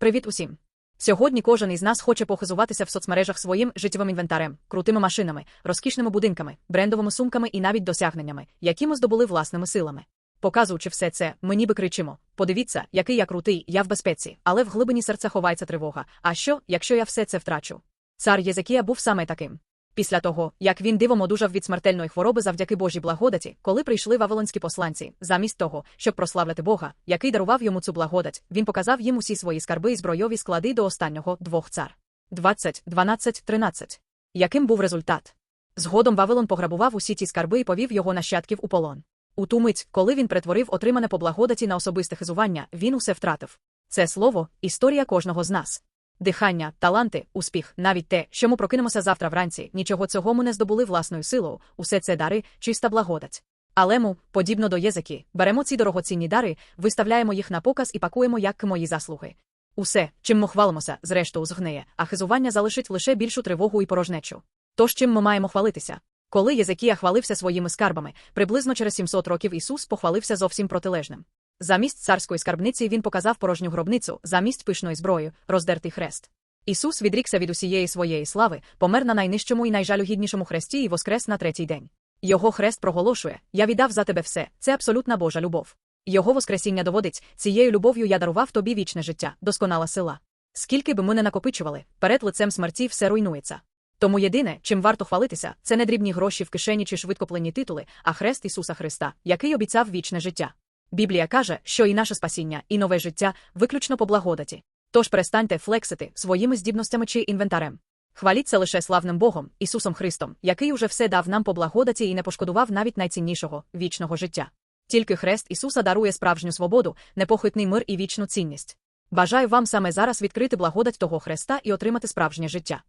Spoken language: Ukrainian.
Привіт усім! Сьогодні кожен із нас хоче похизуватися в соцмережах своїм життєвим інвентарем, крутими машинами, розкішними будинками, брендовими сумками і навіть досягненнями, які ми здобули власними силами. Показуючи все це, ми ніби кричимо: подивіться, який я крутий, я в безпеці, але в глибині серця ховається тривога. А що, якщо я все це втрачу? Цар Єзекія був саме таким. Після того, як він дивом одужав від смертельної хвороби завдяки Божій благодаті, коли прийшли вавилонські посланці, замість того, щоб прославляти Бога, який дарував йому цю благодать, він показав їм усі свої скарби і збройові склади до останнього двох цар. 20, 12, 13. Яким був результат? Згодом Вавилон пограбував усі ці скарби і повів його нащадків у полон. У ту мить, коли він перетворив отримане по благодаті на особисте хизування, він усе втратив. Це слово історія кожного з нас. Дихання, таланти, успіх, навіть те, що ми прокинемося завтра вранці, нічого цього ми не здобули власною силою, усе це дари, чиста благодать. Але ми, подібно до єзики, беремо ці дорогоцінні дари, виставляємо їх на показ і пакуємо як мої заслуги. Усе, чим ми хвалимося, зрештою згниє, а хизування залишить лише більшу тривогу і порожнечу. Тож чим ми маємо хвалитися? Коли Єзекія хвалився своїми скарбами, приблизно через 700 років Ісус похвалився зовсім протилежним. Замість царської скарбниці він показав порожню гробницю, замість пишної зброї, роздертий хрест. Ісус відрікся від усієї своєї слави, помер на найнижчому і найжалюгіднішому хресті і воскрес на третій день. Його хрест проголошує: Я віддав за тебе все, це абсолютна Божа любов. Його воскресіння доводить, цією любов'ю я дарував тобі вічне життя, досконала сила. Скільки би ми не накопичували, перед лицем смерті все руйнується. Тому єдине, чим варто хвалитися, це не дрібні гроші в кишені чи швидкоплені титули, а хрест Ісуса Христа, який обіцяв вічне життя. Біблія каже, що і наше спасіння, і нове життя виключно по благодаті. Тож перестаньте флексити своїми здібностями чи інвентарем. Хваліться лише славним Богом, Ісусом Христом, який уже все дав нам по благодаті і не пошкодував навіть найціннішого вічного життя. Тільки хрест Ісуса дарує справжню свободу, непохитний мир і вічну цінність. Бажаю вам саме зараз відкрити благодать того хреста і отримати справжнє життя.